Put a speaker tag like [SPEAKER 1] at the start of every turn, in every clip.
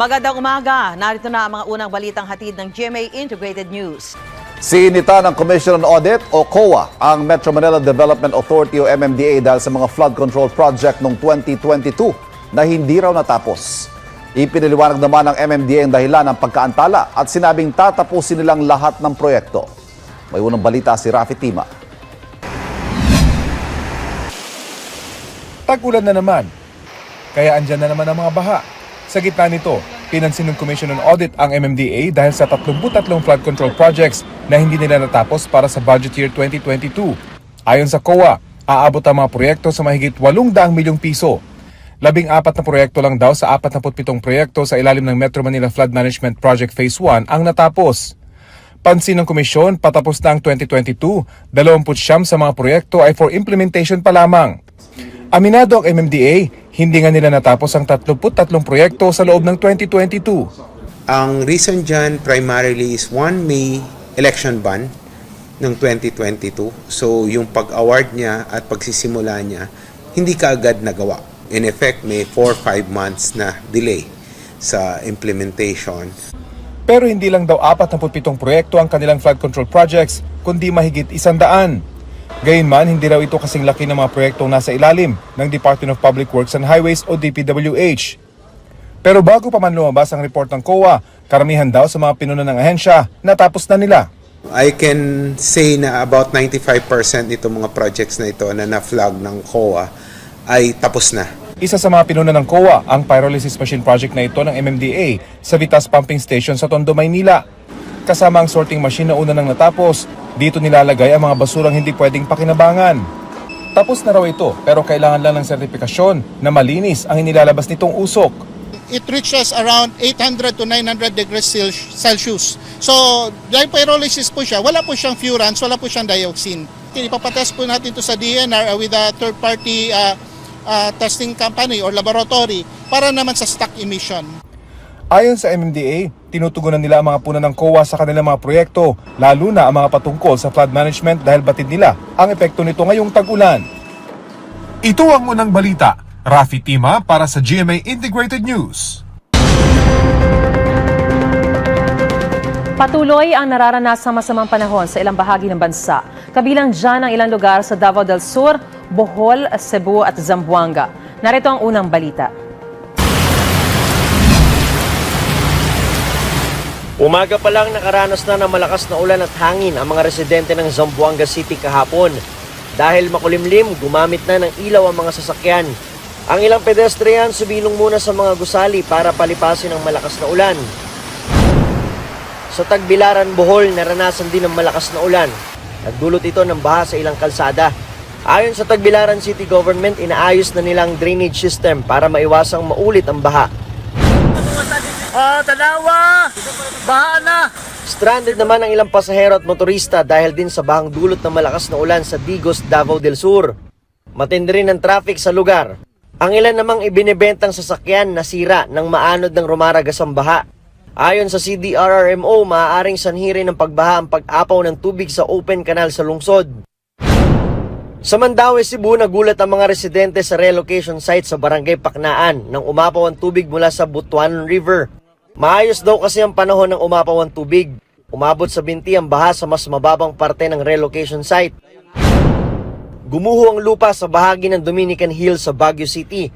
[SPEAKER 1] Magandang umaga. Narito na ang mga unang balitang hatid ng GMA Integrated News.
[SPEAKER 2] Sinita ng Commission on Audit o COA ang Metro Manila Development Authority o MMDA dahil sa mga flood control project noong 2022 na hindi raw natapos. Ipiniliwanag naman ng MMDA ang dahilan ng pagkaantala at sinabing tatapusin nilang lahat ng proyekto. May unang balita si Rafi Tima.
[SPEAKER 3] Tag-ulan na naman. Kaya andyan na naman ang mga baha. Sa gitna nito, pinansin ng Commission on Audit ang MMDA dahil sa 33 flood control projects na hindi nila natapos para sa budget year 2022. Ayon sa COA, aabot ang mga proyekto sa mahigit 800 milyong piso. Labing apat na proyekto lang daw sa 47 proyekto sa ilalim ng Metro Manila Flood Management Project Phase 1 ang natapos. Pansin ng komisyon, patapos na ang 2022, 29 sa mga proyekto ay for implementation pa lamang. Aminado ang MMDA, hindi nga nila natapos ang 33 proyekto sa loob ng 2022.
[SPEAKER 4] Ang reason dyan primarily is one, may election ban ng 2022. So yung pag-award niya at pagsisimula niya, hindi ka agad nagawa. In effect, may 4-5 months na delay sa implementation.
[SPEAKER 3] Pero hindi lang daw 47 proyekto ang kanilang flood control projects, kundi mahigit isandaan. Gayunman, hindi raw ito kasing laki ng mga proyektong nasa ilalim ng Department of Public Works and Highways o DPWH. Pero bago pa man lumabas ang report ng COA, karamihan daw sa mga pinuno ng ahensya, natapos na nila.
[SPEAKER 4] I can say na about 95% nito mga projects na ito na na-flag ng COA ay tapos na.
[SPEAKER 3] Isa sa mga pinuna ng COA ang pyrolysis machine project na ito ng MMDA sa Vitas Pumping Station sa Tondo, Maynila. Kasama ang sorting machine na una nang natapos, dito nilalagay ang mga basurang hindi pwedeng pakinabangan. Tapos na raw ito pero kailangan lang ng sertifikasyon na malinis ang inilalabas nitong usok.
[SPEAKER 5] it reaches around 800 to 900 degrees Cel- Celsius. So, pyrolysis po siya, wala po siyang furans, wala po siyang dioxin. Ipapatest po natin to sa DNR uh, with a third-party uh, uh, testing company or laboratory para naman sa stock emission.
[SPEAKER 3] Ayon sa MMDA, tinutugunan nila ang mga puna ng COA sa kanilang mga proyekto, lalo na ang mga patungkol sa flood management dahil batid nila ang epekto nito ngayong tag-ulan. Ito ang unang balita. Rafi Tima para sa GMA Integrated News.
[SPEAKER 6] Patuloy ang nararanasang masamang panahon sa ilang bahagi ng bansa. Kabilang dyan ang ilang lugar sa Davao del Sur, Bohol, Cebu at Zamboanga. Narito ang unang balita.
[SPEAKER 7] Umaga pa lang nakaranas na ng malakas na ulan at hangin ang mga residente ng Zamboanga City kahapon. Dahil makulimlim, gumamit na ng ilaw ang mga sasakyan. Ang ilang pedestrian subilong muna sa mga gusali para palipasin ang malakas na ulan. Sa Tagbilaran, Bohol, naranasan din ng malakas na ulan. Nagdulot ito ng baha sa ilang kalsada. Ayon sa Tagbilaran City Government, inaayos na nilang drainage system para maiwasang maulit ang baha. Stranded naman ang ilang pasahero at motorista dahil din sa bahang dulot ng malakas na ulan sa Digos, Davao del Sur. Matindi rin ang traffic sa lugar. Ang ilan namang ibinebentang sasakyan nasira ng maanod ng rumaragas ang baha. Ayon sa CDRRMO, maaaring sanhirin ng pagbaha ang pag-apaw ng tubig sa open canal sa lungsod. Sa Mandaue, Cebu, nagulat ang mga residente sa relocation site sa Barangay Paknaan nang umapaw ang tubig mula sa Butuanan River. Maayos daw kasi ang panahon ng umapaw ang tubig. Umabot sa binti ang baha sa mas mababang parte ng relocation site. Gumuho ang lupa sa bahagi ng Dominican Hills sa Baguio City.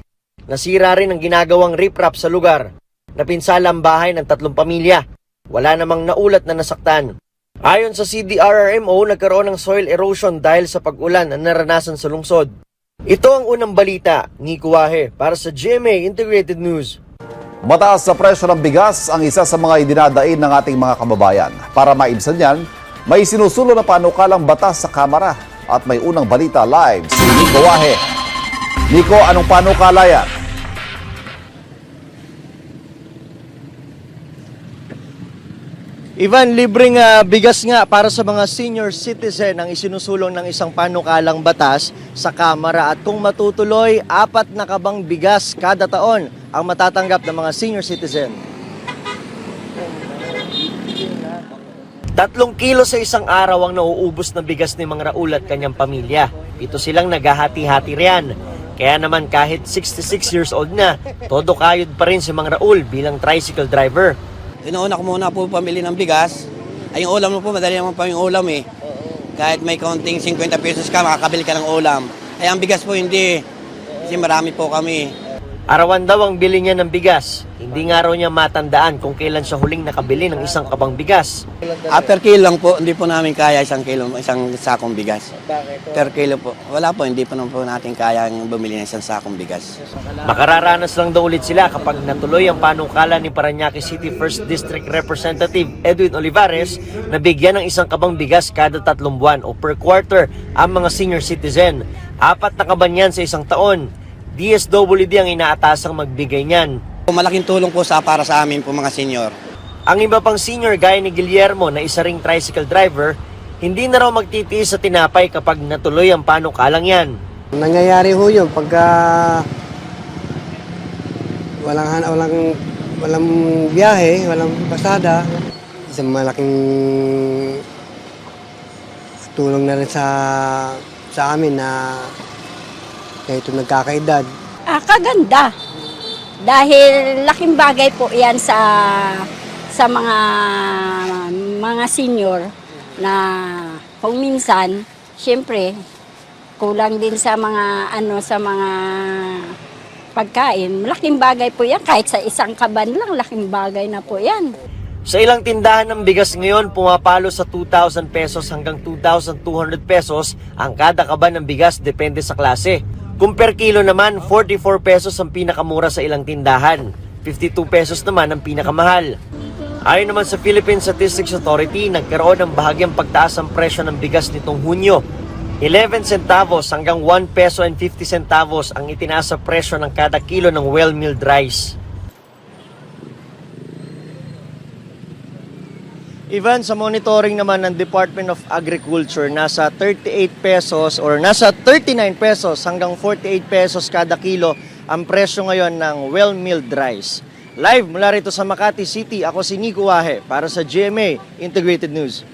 [SPEAKER 7] Nasira rin ang ginagawang riprap sa lugar. Napinsala ang bahay ng tatlong pamilya. Wala namang naulat na nasaktan. Ayon sa CDRRMO, nagkaroon ng soil erosion dahil sa pag-ulan na naranasan sa lungsod. Ito ang unang balita, Nico Wahe, para sa GMA Integrated News.
[SPEAKER 2] Mataas sa presyo ng bigas ang isa sa mga idinadain ng ating mga kababayan. Para maibsan yan, may sinusulo na panukalang batas sa Kamara at may unang balita live si Nico Wahe. Nico, anong panukala yan?
[SPEAKER 7] Ivan, libreng ah, bigas nga para sa mga senior citizen ang isinusulong ng isang panukalang batas sa Kamara at kung matutuloy, apat na kabang bigas kada taon ang matatanggap ng mga senior citizen. Tatlong kilo sa isang araw ang nauubos na bigas ni Mang Raul at kanyang pamilya. Ito silang naghahati-hati riyan. Kaya naman kahit 66 years old na, todo kayod pa rin si Mang Raul bilang tricycle driver.
[SPEAKER 8] Inuuna ko muna po pamili ng bigas. Ay, yung ulam mo po, madali naman pa yung ulam eh. Kahit may kaunting 50 pesos ka, makakabili ka ng ulam. Ay, ang bigas po hindi. Kasi marami po kami.
[SPEAKER 7] Arawan daw ang bili niya ng bigas. Hindi nga raw niya matandaan kung kailan siya huling nakabili ng isang kabang bigas.
[SPEAKER 8] After kilo lang po, hindi po namin kaya isang kilo, isang sakong bigas. Per kilo po. Wala po, hindi po naman po natin kaya bumili ng isang sakong bigas.
[SPEAKER 7] Makararanas lang daw ulit sila kapag natuloy ang panukala ni Paranaque City 1st District Representative Edwin Olivares na bigyan ng isang kabang bigas kada tatlong buwan o per quarter ang mga senior citizen. Apat na kaban yan sa isang taon. DSWD ang inaatasang magbigay niyan.
[SPEAKER 8] Malaking tulong po sa para sa amin po mga senior.
[SPEAKER 7] Ang iba pang senior gaya ni Guillermo na isa ring tricycle driver, hindi na raw magtitiis sa tinapay kapag natuloy ang panukalang yan.
[SPEAKER 9] Nangyayari ho yun pagka walang walang walang biyahe, walang pasada. Isang malaking tulong na rin sa sa amin na kahit nagkakaedad.
[SPEAKER 10] Ah, kaganda. Dahil laking bagay po 'yan sa sa mga mga senior na kung minsan, syempre, kulang din sa mga ano sa mga pagkain. Laking bagay po 'yan kahit sa isang kaban lang, laking bagay na po 'yan.
[SPEAKER 7] Sa ilang tindahan ng bigas ngayon, pumapalo sa 2,000 pesos hanggang 2,200 pesos ang kada kaban ng bigas depende sa klase. Kung per kilo naman, 44 pesos ang pinakamura sa ilang tindahan. 52 pesos naman ang pinakamahal. Ayon naman sa Philippine Statistics Authority, nagkaroon ng bahagyang pagtaas ang presyo ng bigas nitong Hunyo. 11 centavos hanggang 1 peso and 50 centavos ang itinaas sa presyo ng kada kilo ng well-milled rice. Even sa monitoring naman ng Department of Agriculture, nasa 38 pesos or nasa 39 pesos hanggang 48 pesos kada kilo ang presyo ngayon ng well-milled rice. Live mula rito sa Makati City, ako si Nico Wahe para sa GMA Integrated News.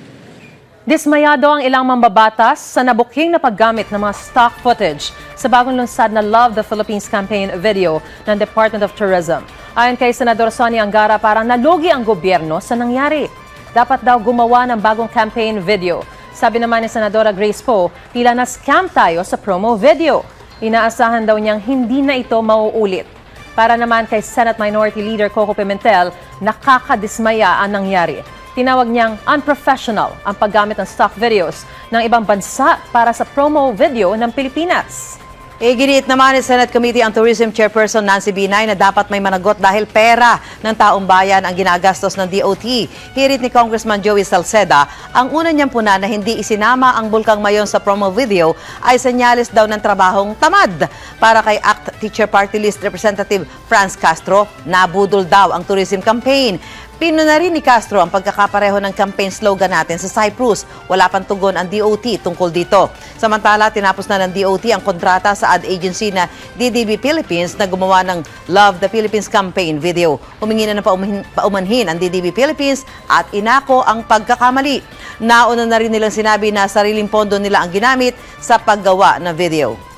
[SPEAKER 6] Dismayado ang ilang mambabatas sa nabuking na paggamit ng mga stock footage sa bagong lunsad na Love the Philippines campaign video ng Department of Tourism. Ayon kay Senador Sonny Angara, parang nalugi ang gobyerno sa nangyari. Dapat daw gumawa ng bagong campaign video. Sabi naman ni Senadora Grace Poe, tila na scam tayo sa promo video. Inaasahan daw niyang hindi na ito mauulit. Para naman kay Senate Minority Leader Coco Pimentel, nakakadismaya ang nangyari. Tinawag niyang unprofessional ang paggamit ng stock videos ng ibang bansa para sa promo video ng Pilipinas.
[SPEAKER 1] Iginiit naman ni Senate Committee on Tourism Chairperson Nancy Binay na dapat may managot dahil pera ng taong bayan ang ginagastos ng DOT. Hirit ni Congressman Joey Salceda, ang una niyang puna na hindi isinama ang Bulkang Mayon sa promo video ay senyales daw ng trabahong tamad. Para kay ACT Teacher Party List Representative Franz Castro, nabudol daw ang tourism campaign. Pino na rin ni Castro ang pagkakapareho ng campaign slogan natin sa Cyprus. Wala pang tugon ang DOT tungkol dito. Samantala, tinapos na ng DOT ang kontrata sa ad agency na DDB Philippines na gumawa ng Love the Philippines campaign video. Humingi na ng paumanhin, ang DDB Philippines at inako ang pagkakamali. Nauna na rin nilang sinabi na sariling pondo nila ang ginamit sa paggawa ng video.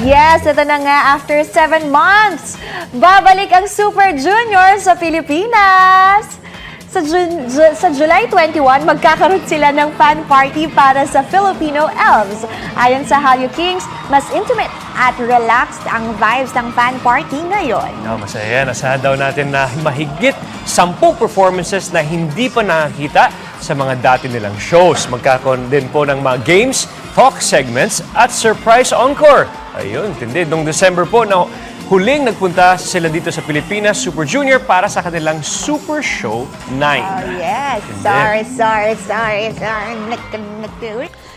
[SPEAKER 11] Yes, ito na nga after seven months. Babalik ang Super Junior sa Pilipinas. Sa, Jun- Ju- sa July 21, magkakaroon sila ng fan party para sa Filipino Elves. Ayon sa Hallyu Kings, mas intimate at relaxed ang vibes ng fan party ngayon.
[SPEAKER 12] No, masaya yan. Asahan daw natin na mahigit sampung performances na hindi pa nakakita sa mga dati nilang shows. Magkakaroon din po ng mga games, talk segments, at surprise encore. Ayun, tindi. Noong December po, na huling nagpunta sila dito sa Pilipinas, Super Junior, para sa kanilang Super Show 9.
[SPEAKER 11] Oh, yes. Sorry, sorry, sorry, sorry.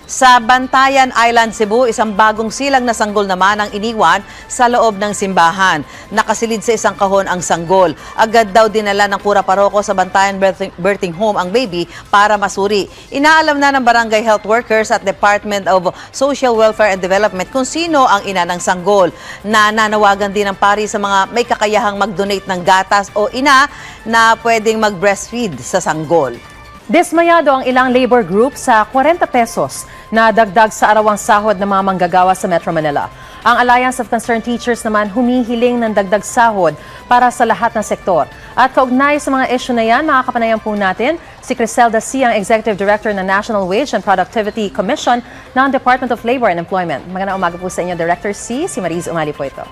[SPEAKER 1] Sa Bantayan Island, Cebu, isang bagong silang na sanggol naman ang iniwan sa loob ng simbahan. Nakasilid sa isang kahon ang sanggol. Agad daw dinala ng kura paroko sa Bantayan birthing, birthing Home ang baby para masuri. Inaalam na ng barangay health workers at Department of Social Welfare and Development kung sino ang ina ng sanggol. Nananawagan din ng pari sa mga may kakayahang mag-donate ng gatas o ina na pwedeng mag-breastfeed sa sanggol.
[SPEAKER 6] Dismayado ang ilang labor group sa 40 pesos na dagdag sa arawang sahod ng mga manggagawa sa Metro Manila. Ang Alliance of Concerned Teachers naman humihiling ng dagdag sahod para sa lahat ng sektor. At kaugnay sa mga issue na yan, makakapanayan po natin si Criselda C., ang Executive Director ng National Wage and Productivity Commission ng Department of Labor and Employment. Magandang umaga po sa inyo, Director C. Si Mariz Umali po ito.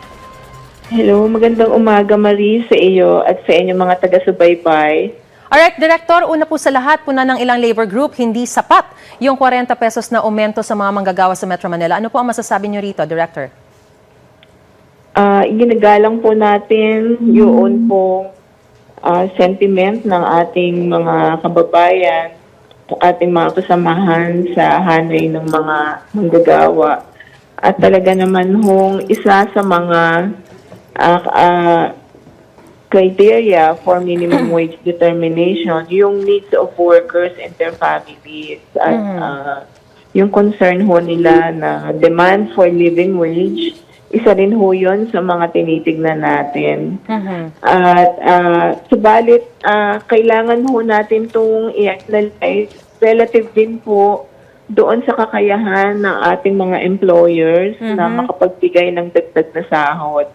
[SPEAKER 13] Hello, magandang umaga Marie sa iyo at sa inyong mga taga-subaybay.
[SPEAKER 6] Alright, Director, una po sa lahat, puna ng ilang labor group, hindi sapat yung 40 pesos na aumento sa mga manggagawa sa Metro Manila. Ano po ang masasabi niyo rito, Director?
[SPEAKER 13] Ah, ginagalang po natin yung pong ah, sentiment ng ating mga kababayan, ating mga kasamahan sa hanay ng mga manggagawa. At talaga naman hong isa sa mga ah, ah, criteria for minimum wage determination, yung needs of workers and their families. At ah, yung concern ho nila na demand for living wage, isa rin ho yun sa mga tinitignan natin. At uh, subalit, ah, kailangan ho natin itong i-analyze relative din po doon sa kakayahan ng ating mga employers na makapagbigay ng dagdag na sahod.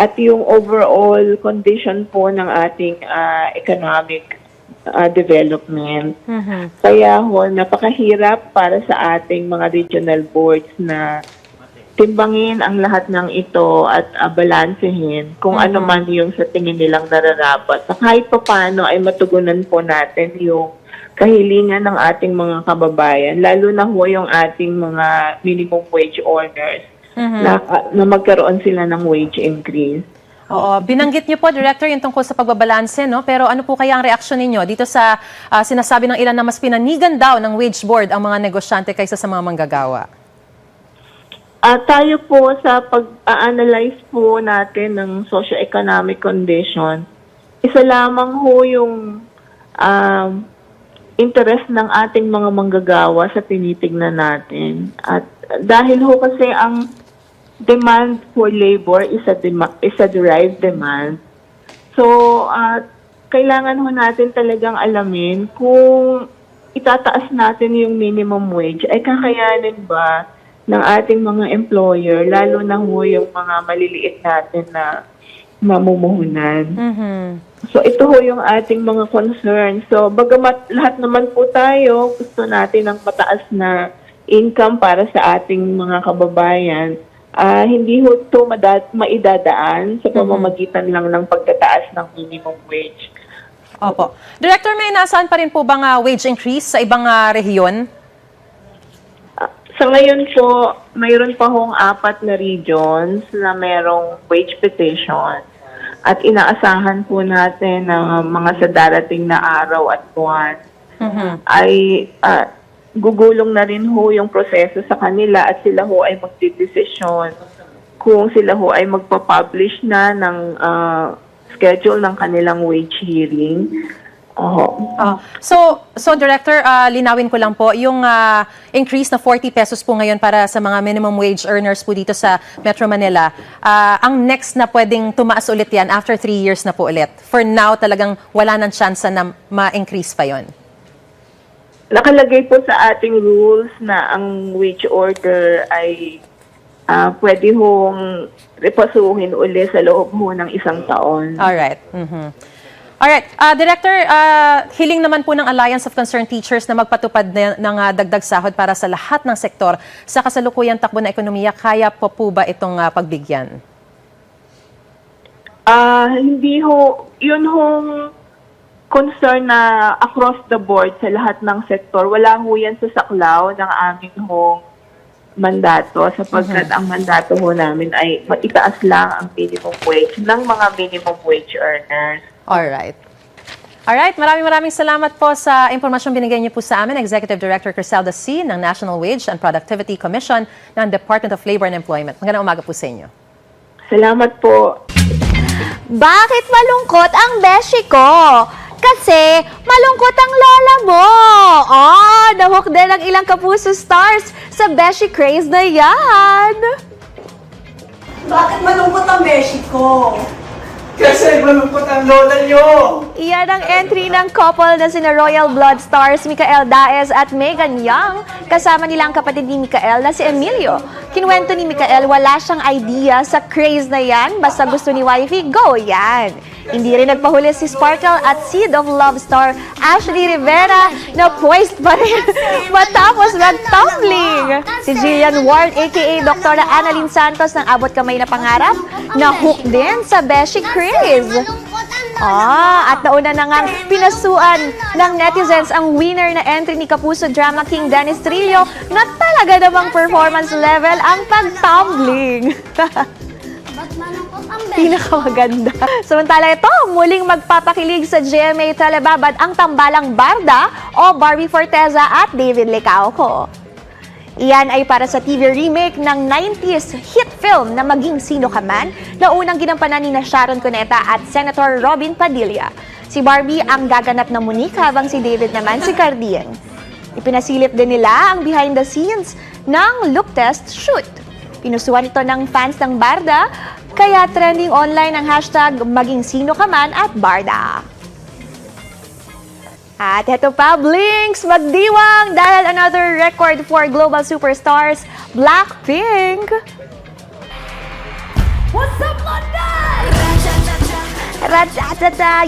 [SPEAKER 13] At yung overall condition po ng ating ah, economic ah, development. Kaya ho, napakahirap para sa ating mga regional boards na timbangin ang lahat ng ito at uh, balansehin kung ano man yung sa tingin nilang nararapat. Na kahit pa paano ay matugunan po natin yung kahilingan ng ating mga kababayan, lalo na ho yung ating mga minimum wage earners na, na magkaroon sila ng wage increase.
[SPEAKER 6] Oo, binanggit niyo po, Director, yung tungkol sa pagbabalanse, no? Pero ano po kaya ang reaksyon ninyo dito sa ah, sinasabi ng ilan na mas pinanigan daw ng wage board ang mga negosyante kaysa sa mga manggagawa?
[SPEAKER 13] Ah, tayo po sa pag-analyze po natin ng socio-economic condition, isa lamang ho yung um, interest ng ating mga manggagawa sa tinitignan natin. At dahil ho kasi ang demand for labor is a, is a derived demand, so at kailangan ho natin talagang alamin kung itataas natin yung minimum wage, ay kakayanin ba ng ating mga employer, lalo na ho yung mga maliliit natin na mamumuhunan. So ito ho yung ating mga concerns. So bagamat lahat naman po tayo gusto natin ng mataas na income para sa ating mga kababayan, ah hindi ho ito mada- maidadaan sa pamamagitan lang ng pagtataas ng minimum wage.
[SPEAKER 6] Opo. Director, may nasaan pa rin po bang ah, wage increase sa ibang ah, rehiyon?
[SPEAKER 13] Sa ngayon po, mayroon pa hong apat na regions na merong wage petition at inaasahan po natin na mga sa darating na araw at buwan ay ah, gugulong na rin ho yung proseso sa kanila at sila ho ay magdidesisyon kung sila ho ay magpa-publish na ng ah, schedule ng kanilang wage hearing. Oho.
[SPEAKER 6] Ah, so, so Director, ah, linawin ko lang po, yung ah, increase na 40 pesos po ngayon para sa mga minimum wage earners po dito sa Metro Manila, ah, ang next na pwedeng tumaas ulit yan after 3 years na po ulit. For now, talagang wala nang chance na ma-increase pa yon.
[SPEAKER 13] Nakalagay po sa ating rules na ang wage order ay ah, pwede hong repasuhin uli sa loob ho ng isang taon.
[SPEAKER 6] Alright. mhm Alright. Ah, Director, ah, hiling naman po ng Alliance of Concerned Teachers na magpatupad na- ng ah, dagdag sahod para sa lahat ng sektor sa kasalukuyang takbo na ekonomiya. Kaya po po ba itong ah, pagbigyan?
[SPEAKER 13] Ah, hindi ho, yun hong concern na across the board sa lahat ng sektor. Wala ho yan sa saklaw ng aming hong mandato sapagkat ang mandato ho namin ay itaas lang ang minimum wage ng mga minimum wage earners.
[SPEAKER 6] Alright. Alright, maraming maraming salamat po sa impormasyong binigay niyo po sa amin, Executive Director Criselda C. ng National Wage and Productivity Commission ng Department of Labor and Employment. Magandang umaga po sa inyo.
[SPEAKER 13] Salamat po.
[SPEAKER 11] Bakit malungkot ang beshi ko? Kasi malungkot ang lola mo. Oh, nahok din ang ilang kapuso stars sa beshi craze na yan.
[SPEAKER 14] Bakit malungkot ang beshi ko?
[SPEAKER 8] Kasi malungkot ang lola nyo!
[SPEAKER 11] Iyan ang entry ng couple na sina Royal Blood Stars Mikael Daes at Megan Young. Kasama nila ang kapatid ni Mikael na si Emilio. Kinuwento ni Mikael wala siyang idea sa craze na yan. Basta gusto ni wifey, go yan. Hindi rin nagpahuli si Sparkle at Seed of Love star Ashley Rivera na poised pa rin matapos mag-tumbling. Si Jillian Ward aka Dr. Annalyn Santos ng abot kamay na pangarap na hook din sa Beshi craze. Ah, at nauna na nga pinasuan ng netizens ang winner na entry ni Kapuso Drama King Dennis Trillo na talaga namang performance level ang pag-tumbling. Pinakamaganda. Samantala ito, muling magpapakilig sa GMA Telebabad ang tambalang Barda o Barbie Forteza at David Licauco. Iyan ay para sa TV remake ng 90s hit film na Maging Sino Ka Man na unang ginampanan ni Sharon Cuneta at Senator Robin Padilla. Si Barbie ang gaganap na Monique habang si David naman si Cardien. Ipinasilip din nila ang behind the scenes ng look test shoot. Pinusuan ito ng fans ng Barda, kaya trending online ang hashtag Maging Sino Ka Man at Barda. At eto pa, Blinks, magdiwang dahil another record for global superstars, Blackpink. What's up, London?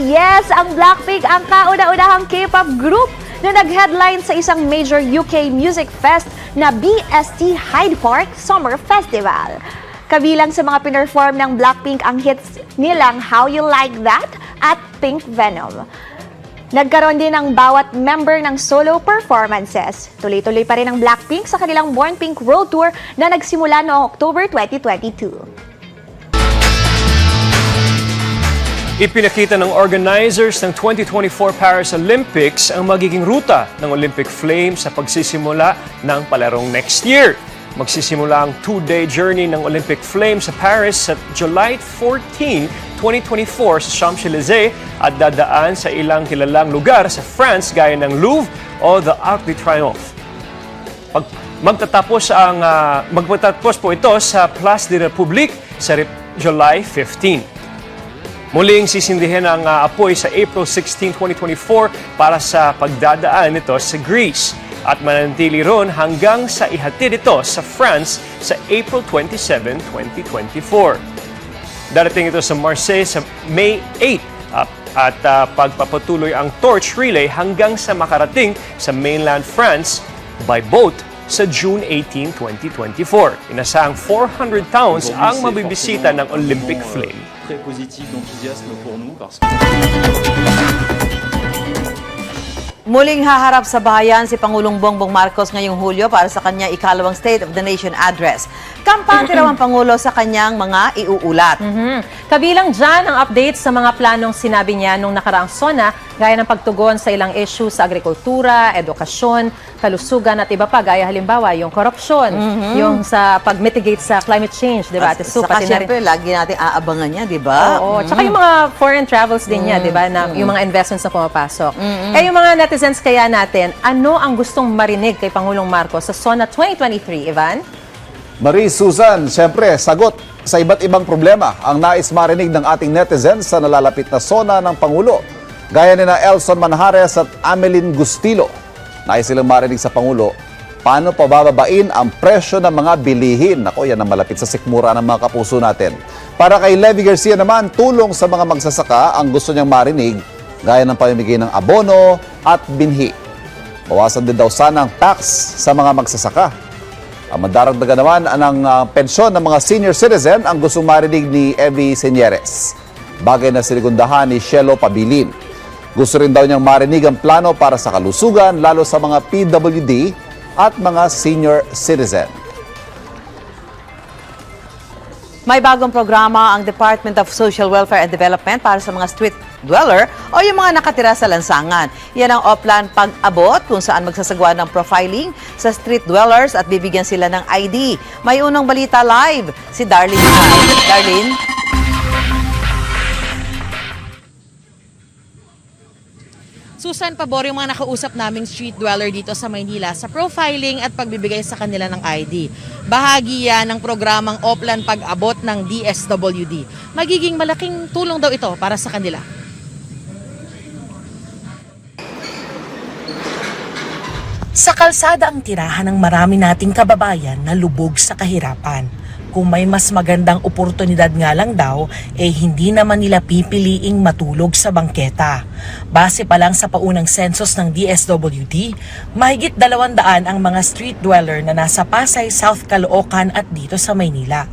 [SPEAKER 11] Yes, ang Blackpink ang kauna-unahang K-pop group na nag-headline sa isang major UK music fest na BST Hyde Park Summer Festival. Kabilang sa mga pinerform ng Blackpink ang hits nilang How You Like That at Pink Venom. Nagkaroon din ng bawat member ng solo performances. Tuloy-tuloy pa rin ang Blackpink sa kanilang Born Pink World Tour na nagsimula noong October 2022.
[SPEAKER 12] Ipinakita ng organizers ng 2024 Paris Olympics ang magiging ruta ng Olympic Flames sa pagsisimula ng palarong next year. Magsisimula ang two-day journey ng Olympic Flames sa Paris sa July 14, 2024 sa Champs-Élysées at dadaan sa ilang kilalang lugar sa France gaya ng Louvre o the Arc de Triomphe. Pag magtatapos ang ah, magtatapos po ito sa Place de la République sa July 15. Muling sisindihin ang ah, apoy sa April 16, 2024 para sa pagdadaan nito sa Greece at mananatili ron hanggang sa ihatid ito sa France sa April 27, 2024. Darating ito sa Marseille sa May 8 at, at ah, pagpapatuloy ang torch relay hanggang sa makarating sa mainland France by boat sa June 18, 2024. Inasahang 400 towns ang mabibisita ng Olympic Flame.
[SPEAKER 14] très positif d'enthousiasme pour nous parce
[SPEAKER 1] Muling haharap sa bayan si Pangulong Bongbong Marcos ngayong Hulyo para sa kanyang ikalawang State of the Nation address. Kampante raw ang Pangulo sa kanyang mga iuulat.
[SPEAKER 6] Mhm. Kabilang dyan ang update sa mga planong sinabi niya nung nakaraang SONA gaya ng pagtugon sa ilang issue sa agrikultura, edukasyon, kalusugan at iba pa gaya halimbawa yung korupsyon, yung sa pag-mitigate sa climate change, di ba? Ate Sue,
[SPEAKER 1] Saka
[SPEAKER 6] pati na rin-
[SPEAKER 1] lagi natin aabangan niya, di ba?
[SPEAKER 6] Oo, tsaka yung mga foreign travels din niya, di ba, na yung mga investments na pumapasok. Eh, yung mga netizens kaya natin, ano ang gustong marinig kay Pangulong Marcos sa SONA 2023, Ivan?
[SPEAKER 2] Marie Susan, siyempre, sagot sa iba't ibang problema ang nais marinig ng ating netizens sa nalalapit na sona ng Pangulo. Gaya ni na Elson Manjares at Amelin Gustilo. Nais silang marinig sa Pangulo, paano pabababain ang presyo ng mga bilihin. Ako, yan ang malapit sa sikmura ng mga kapuso natin. Para kay Levy Garcia naman, tulong sa mga magsasaka ang gusto niyang marinig, gaya ng pamimigay ng abono at binhi. Bawasan din daw sana ang tax sa mga magsasaka. Ang madaragdagan naman ang uh, pensyon ng mga senior citizen ang gustong marinig ni Evie Senyeres. Bagay na sinigundahan ni Shelo Pabilin. Gusto rin daw niyang marinig ang plano para sa kalusugan lalo sa mga PWD at mga senior citizen.
[SPEAKER 1] May bagong programa ang Department of Social Welfare and Development para sa mga street dweller o yung mga nakatira sa lansangan. Yan ang oplan pag-abot kung saan magsasagawa ng profiling sa street dwellers at bibigyan sila ng ID. May unang balita live, si Darlene. Darlene?
[SPEAKER 15] Susan, pabor yung mga nakausap naming street dweller dito sa Maynila sa profiling at pagbibigay sa kanila ng ID. Bahagi yan ng programang Oplan Pag-abot ng DSWD. Magiging malaking tulong daw ito para sa kanila.
[SPEAKER 16] Sa kalsada ang tirahan ng marami nating kababayan na lubog sa kahirapan. Kung may mas magandang oportunidad nga lang daw, eh hindi naman nila pipiliing matulog sa bangketa. Base pa lang sa paunang census ng DSWD, mahigit dalawandaan ang mga street dweller na nasa Pasay, South Caloocan at dito sa Maynila.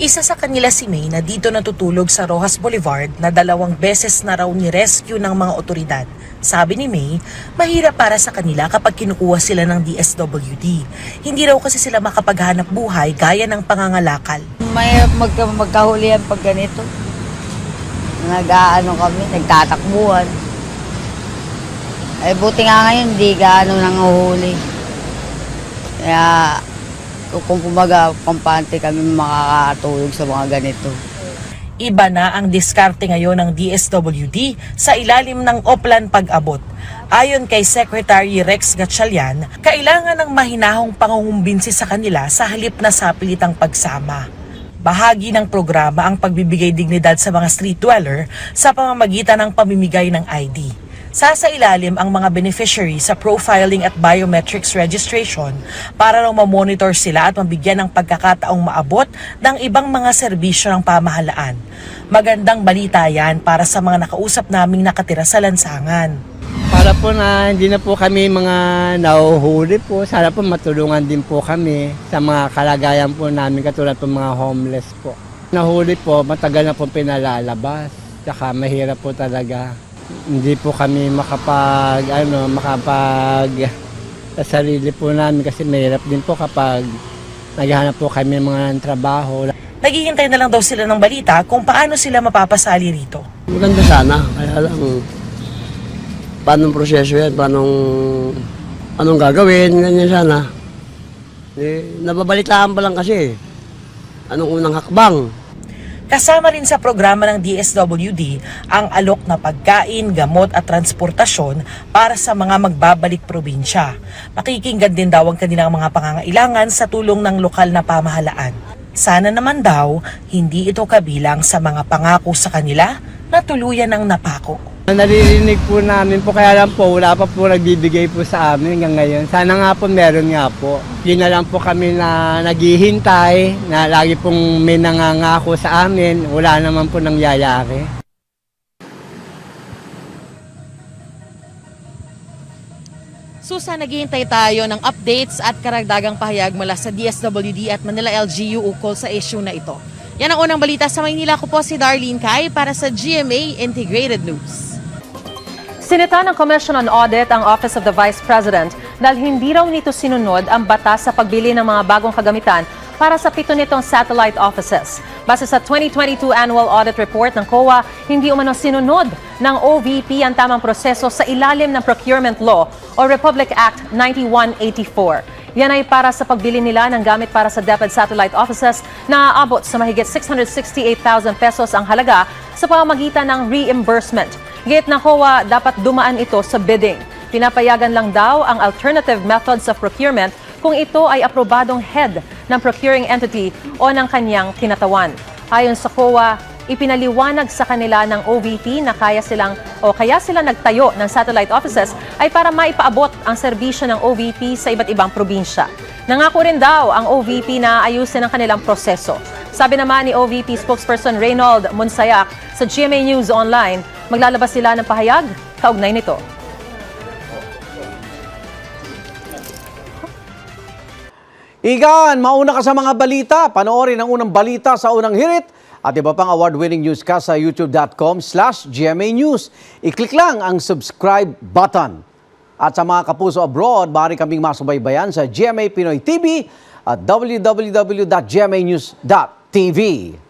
[SPEAKER 16] Isa sa kanila si May na dito natutulog sa Rojas Boulevard na dalawang beses na raw ni-rescue ng mga otoridad. Sabi ni May, mahirap para sa kanila kapag kinukuha sila ng DSWD. Hindi raw kasi sila makapaghanap buhay gaya ng pangangalakal.
[SPEAKER 10] May magka, magkahulihan pag ganito. Nag-aano kami, nagtatakbuhan. Eh buti nga ngayon, hindi gaano nanguhuli. Kaya kung- kumbaga, kampante kami makakatulog sa mga ganito.
[SPEAKER 16] Iba na ang diskarte ngayon ng DSWD sa ilalim ng Oplan Pag-abot. Ayon kay Secretary Rex Gatchalian, kailangan ng mahinahong pangungumbinsi sa kanila sa halip na sa pilitang pagsama. Bahagi ng programa ang pagbibigay dignidad sa mga street dweller sa pamamagitan ng pamimigay ng ID. Sasa ilalim ang mga beneficiary sa profiling at biometrics registration para raw mamonitor sila at mabigyan ng pagkakataong maabot ng ibang mga serbisyo ng pamahalaan. Magandang balita yan para sa mga nakausap naming nakatira sa lansangan.
[SPEAKER 9] Para po na hindi na po kami mga nahuhuli po, sana po matulungan din po kami sa mga kalagayan po namin katulad po mga homeless po. Nahuli po, matagal na po pinalalabas, tsaka mahirap po talaga. Hindi po kami makapag, ano, makapag sa sarili po namin kasi mahirap din po kapag naghahanap po kami ng mga trabaho.
[SPEAKER 16] Naghihintay na lang daw sila ng balita kung paano sila mapapasali rito.
[SPEAKER 9] Maganda sana, kaya lang paano proseso yan, paano anong gagawin, ganyan sana. Eh, nababalitaan pa lang kasi. Anong unang hakbang?
[SPEAKER 16] Kasama rin sa programa ng DSWD ang alok na pagkain, gamot at transportasyon para sa mga magbabalik probinsya. Makikinggan din daw ang kanilang mga pangangailangan sa tulong ng lokal na pamahalaan. Sana naman daw, hindi ito kabilang sa mga pangako sa kanila na tuluyan ng napako.
[SPEAKER 9] Naririnig po namin po, kaya lang po, wala pa po nagbibigay po sa amin hanggang ngayon. Sana nga po meron nga po. Yun na lang po kami na naghihintay, na lagi pong may nangangako sa amin, wala naman po nangyayari.
[SPEAKER 15] Susan, naghihintay tayo ng updates at karagdagang pahayag mula sa DSWD at Manila LGU ukol sa issue na ito. Yan ang unang balita sa Maynila ko po si Darlene Kai para sa GMA Integrated News.
[SPEAKER 6] Sinita ng Commission on Audit ang Office of the Vice President dahil hindi raw nito sinunod ang batas sa pagbili ng mga bagong kagamitan para sa pito nitong satellite offices. Base sa 2022 Annual Audit Report ng COA, hindi umano sinunod ng OVP ang tamang proseso sa ilalim ng Procurement Law o Republic Act 9184. Yan ay para sa pagbili nila ng gamit para sa DepEd satellite offices na aabot sa mahigit 668,000 pesos ang halaga sa pamamagitan ng reimbursement. Gate ng COA, dapat dumaan ito sa bidding. Pinapayagan lang daw ang alternative methods of procurement kung ito ay aprobadong head ng procuring entity o ng kanyang kinatawan. Ayon sa COA, ipinaliwanag sa kanila ng OVP na kaya silang o kaya sila nagtayo ng satellite offices ay para maipaabot ang serbisyo ng OVP sa iba't ibang probinsya. Nangako rin daw ang OVP na ayusin ang kanilang proseso. Sabi naman ni OVP spokesperson Reynold Monsayak sa GMA News Online, maglalabas sila ng pahayag kaugnay nito.
[SPEAKER 17] Igan, mauna ka sa mga balita. Panoorin ang unang balita sa unang hirit at iba pang award-winning newscast sa youtube.com slash GMA News. I-click lang ang subscribe button. At sa mga kapuso abroad, maaari kaming masubaybayan sa GMA Pinoy TV at www.gmanews.tv.